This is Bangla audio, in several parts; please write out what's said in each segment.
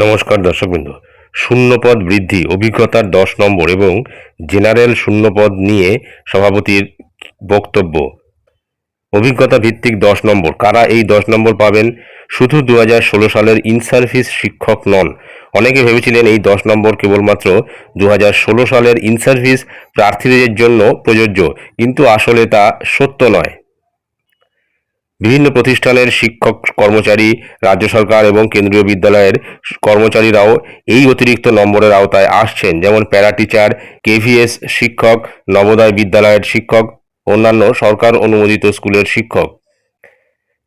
নমস্কার দর্শকবৃন্দ। শূন্যপদ বৃদ্ধি, অভিজ্ঞতার দশ নম্বর এবং জেনারেল শূন্যপদ নিয়ে সভাপতির বক্তব্য। অভিজ্ঞতা ভিত্তিক দশ নম্বর, কারা এই দশ নম্বর পাবেন? শুধু দু সালের ইনসার্ভিস শিক্ষক নন। অনেকে ভেবেছিলেন এই দশ নম্বর কেবলমাত্র দু হাজার ষোলো সালের ইনসার্ভিস প্রার্থীদের জন্য প্রযোজ্য, কিন্তু আসলে তা সত্য নয়। বিভিন্ন প্রতিষ্ঠানের শিক্ষক, কর্মচারী, রাজ্য সরকার এবং কেন্দ্রীয় বিদ্যালয়ের কর্মচারীরাও এই অতিরিক্ত নম্বরের আওতায় আসছেন। যেমন প্যারা টিচার, কেভিএস শিক্ষক, নবোদয় বিদ্যালয়ের শিক্ষক, অন্যান্য সরকার অনুমোদিত স্কুলের শিক্ষক।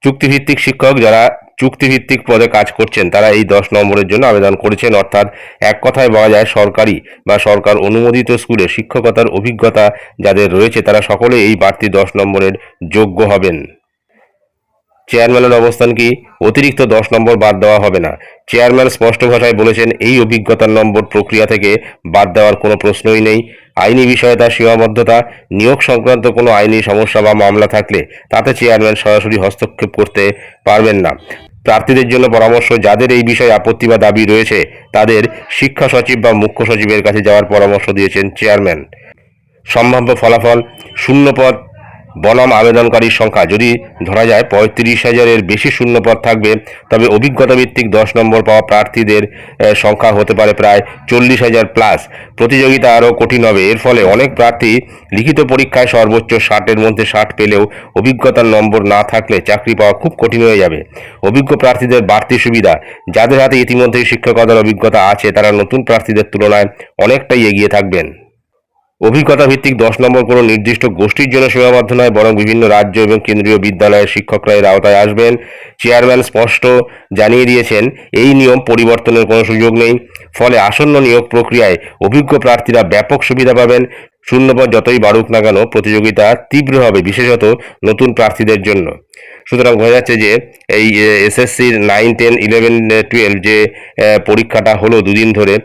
চুক্তিভিত্তিক শিক্ষক যারা চুক্তিভিত্তিক পদে কাজ করছেন, তারা এই দশ নম্বরের জন্য আবেদন করেছেন। অর্থাৎ এক কথায় বলা যায়, সরকারি বা সরকার অনুমোদিত স্কুলে শিক্ষকতার অভিজ্ঞতা যাদের রয়েছে, তারা সকলে এই বাড়তি দশ নম্বরের যোগ্য হবেন। চেয়ারম্যানের অবস্থান কি? অতিরিক্ত দশ নম্বর বাদ দেওয়া হবে না। চেয়ারম্যান স্পষ্ট ভাষায় বলেছেন, এই অভিজ্ঞতার নম্বর প্রক্রিয়া থেকে বাদ দেওয়ার কোনো প্রশ্নই নেই। আইনি বিষয়ে তার সীমাবদ্ধতা, নিয়োগ সংক্রান্ত কোনো আইনি সমস্যা বা মামলা থাকলে তাতে চেয়ারম্যান সরাসরি হস্তক্ষেপ করতে পারবেন না। প্রার্থীদের জন্য পরামর্শ, যাদের এই বিষয়ে আপত্তি বা দাবি রয়েছে, তাদের শিক্ষা সচিব বা মুখ্য সচিবের কাছে যাওয়ার পরামর্শ দিয়েছেন চেয়ারম্যান। সম্ভাব্য ফলাফল, শূন্যপদ বনাম আবেদনকারীর সংখ্যা যদি ধরা যায় পঁয়ত্রিশ হাজারের বেশি শূন্যপদ থাকবে, তবে অভিজ্ঞতা ভিত্তিক দশ নম্বর পাওয়া প্রার্থীদের সংখ্যা হতে পারে প্রায় চল্লিশ হাজার প্লাস। প্রতিযোগিতা আরও কঠিন হবে। এর ফলে অনেক প্রার্থী লিখিত পরীক্ষায় সর্বোচ্চ ষাটের মধ্যে ষাট পেলেও অভিজ্ঞতার নম্বর না থাকলে চাকরি পাওয়া খুব কঠিন হয়ে যাবে। অভিজ্ঞ প্রার্থীদের বাড়তি সুবিধা। যাদের হাতে ইতিমধ্যেই শিক্ষকতার অভিজ্ঞতা আছে, তারা নতুন প্রার্থীদের তুলনায় অনেকটাই এগিয়ে থাকবেন। অভিজ্ঞতা ভিত্তিক দশ নম্বর কোনো নির্দিষ্ট গোষ্ঠীর জন্য সীমাবদ্ধ নয়, বরং বিভিন্ন রাজ্য এবং কেন্দ্রীয় বিদ্যালয়ের শিক্ষকরা এর আওতায় আসবেন। চেয়ারম্যান স্পষ্ট জানিয়ে দিয়েছেন, এই নিয়ম পরিবর্তনের কোনো সুযোগ নেই। ফলে আসন্ন নিয়োগ প্রক্রিয়ায় অভিজ্ঞ প্রার্থীরা ব্যাপক সুবিধা পাবেন। শূন্যপদ যতই বাড়ুক না কেন, প্রতিযোগিতা তীব্র হবে বিশেষত নতুন প্রার্থীদের জন্য। সুতরাং বোঝা যাচ্ছে যে এই এসএসসির নাইন টেন ইলেভেন টুয়েলভ যে পরীক্ষাটা হলো দুদিন ধরে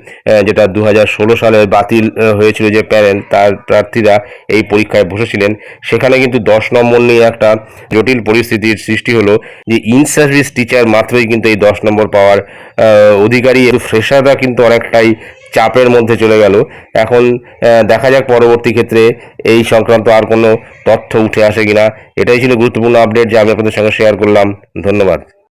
যেটা দু হাজার ষোলো সালে বাতিল হয়েছিল যে প্যারেন্ট, তার প্রার্থীরা এই পরীক্ষায় বসেছিলেন। সেখানে কিন্তু দশ নম্বর নিয়ে একটা জটিল পরিস্থিতির সৃষ্টি হলো যে ইন সার্ভিস টিচার মাত্রই কিন্তু এই দশ নম্বর পাওয়ার অধিকারী, ফ্রেশাররা কিন্তু অনেকটাই চাপের মধ্যে চলে গেল। এখন দেখা যাক পরবর্তী ক্ষেত্রে এই সংক্রান্ত আর কোনো তথ্য উঠে আসে কিনা। এটাই ছিল গুরুত্বপূর্ণ আপডেট যা আমি আপনাদের সঙ্গে শেয়ার করলাম। ধন্যবাদ।